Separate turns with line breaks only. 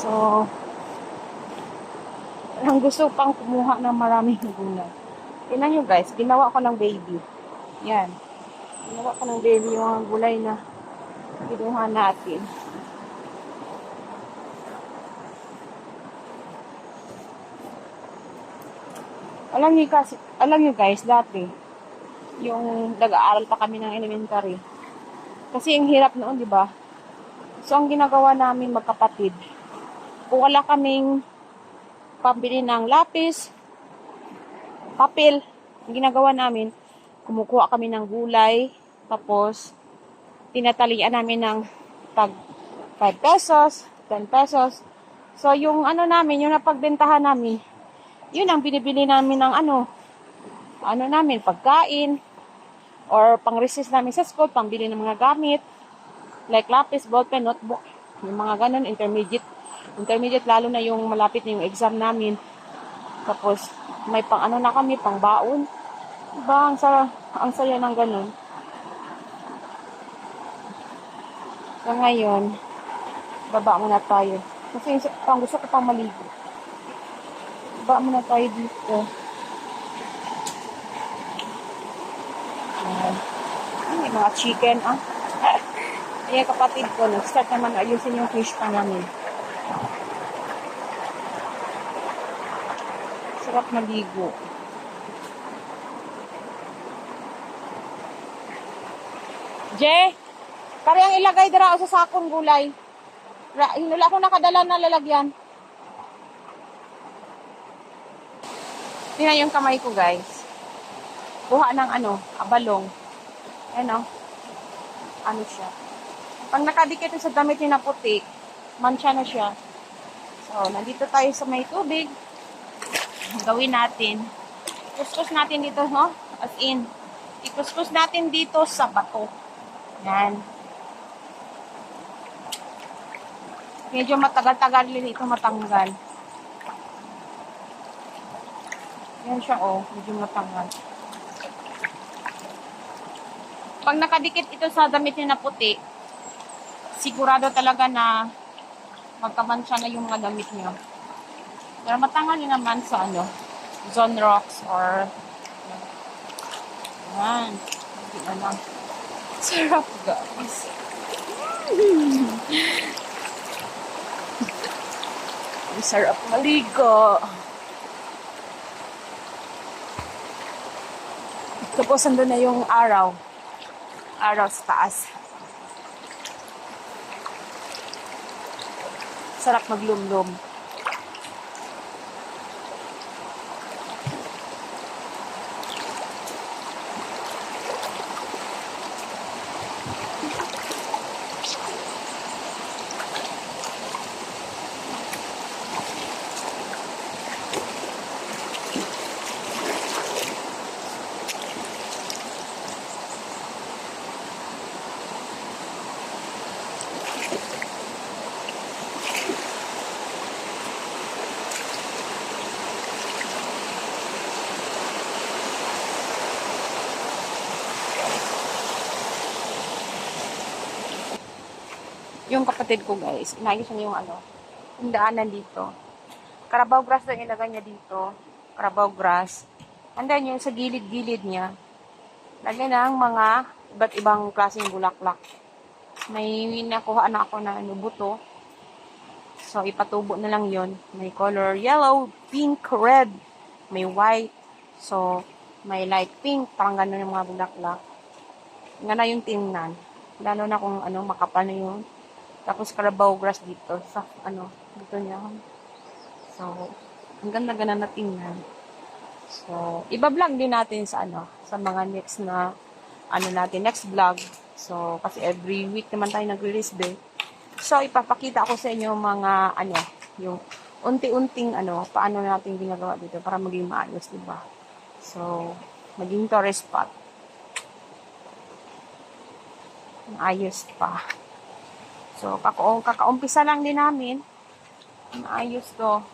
So, ang gusto pang kumuha ng maraming gulay. Tingnan nyo guys, ginawa ko ng baby. Yan. Ginawa ko ng baby yung gulay na kinuha natin. Alam niyo kasi, alam niyo guys, dati, yung nag-aaral pa kami ng elementary. Kasi ang hirap noon, di ba? So, ang ginagawa namin magkapatid, kung wala kaming pambili ng lapis, papel, ang ginagawa namin, kumukuha kami ng gulay, tapos, tinatalian namin ng tag 5 pesos, 10 pesos. So, yung ano namin, yung napagbentahan namin, yun ang binibili namin ng ano, ano namin, pagkain, or pang-resist namin sa school, pambili ng mga gamit, like lapis, ballpen, notebook, yung mga ganun, intermediate, intermediate lalo na yung malapit na yung exam namin. Tapos, may pang ano na kami, pang baon. Diba, ang, sa, ang saya ng ganun. So, ngayon, baba muna tayo. Kasi ang gusto ko pang maligo. Baba muna tayo dito. Ay, may mga chicken, ah. Ayan, kapatid ko, nag-start naman ayusin yung fish pa namin. Sarap maligo. Je, kari ang ilagay dira sa sakong gulay. Hinula ko nakadala na lalagyan. Tingnan yung kamay ko, guys. Kuha ng ano, abalong. Ayan o. Ano siya. Pag nakadikit sa damit niya na puti, mansya na siya. So, nandito tayo sa may tubig. Gawin natin. Kuskus natin dito, no? As in, ikuskus natin dito sa bato. Yan. Medyo matagal-tagal din ito matanggal. Yan siya, oh. Medyo matanggal. Pag nakadikit ito sa damit niya na puti, sigurado talaga na magkamansya na yung mga damit niyo. Pero matanggal yun naman sa ano, Zone Rocks or yan. Hindi na lang. Sarap guys. Ang sarap maligo. Tapos andun na yung araw. Araw sa taas. Sarap maglumlum. Yung kapatid ko guys, inayos niya yung ano, yung daanan dito. Carabao grass daw ilagay niya dito. Carabao grass. And then yung sa gilid-gilid niya, lagyan ng mga iba't ibang klaseng bulaklak. May nakuha na ako na ano, buto. So, ipatubo na lang yon May color yellow, pink, red, may white. So, may light pink, parang gano'n yung mga bulaklak. Nga na yung tingnan. Lalo na kung ano, makapal na yun. Tapos Carabao grass dito sa ano, dito niya. So, ang ganda-ganda na tingnan. So, iba-vlog din natin sa ano, sa mga next na ano natin, next vlog. So, kasi every week naman tayo nagre-release din. So, ipapakita ko sa inyo mga ano, yung unti-unting ano, paano natin ginagawa dito para maging maayos, di ba? So, maging tourist spot. Ayos pa. So, kaka kakaumpisa lang din namin. Maayos to.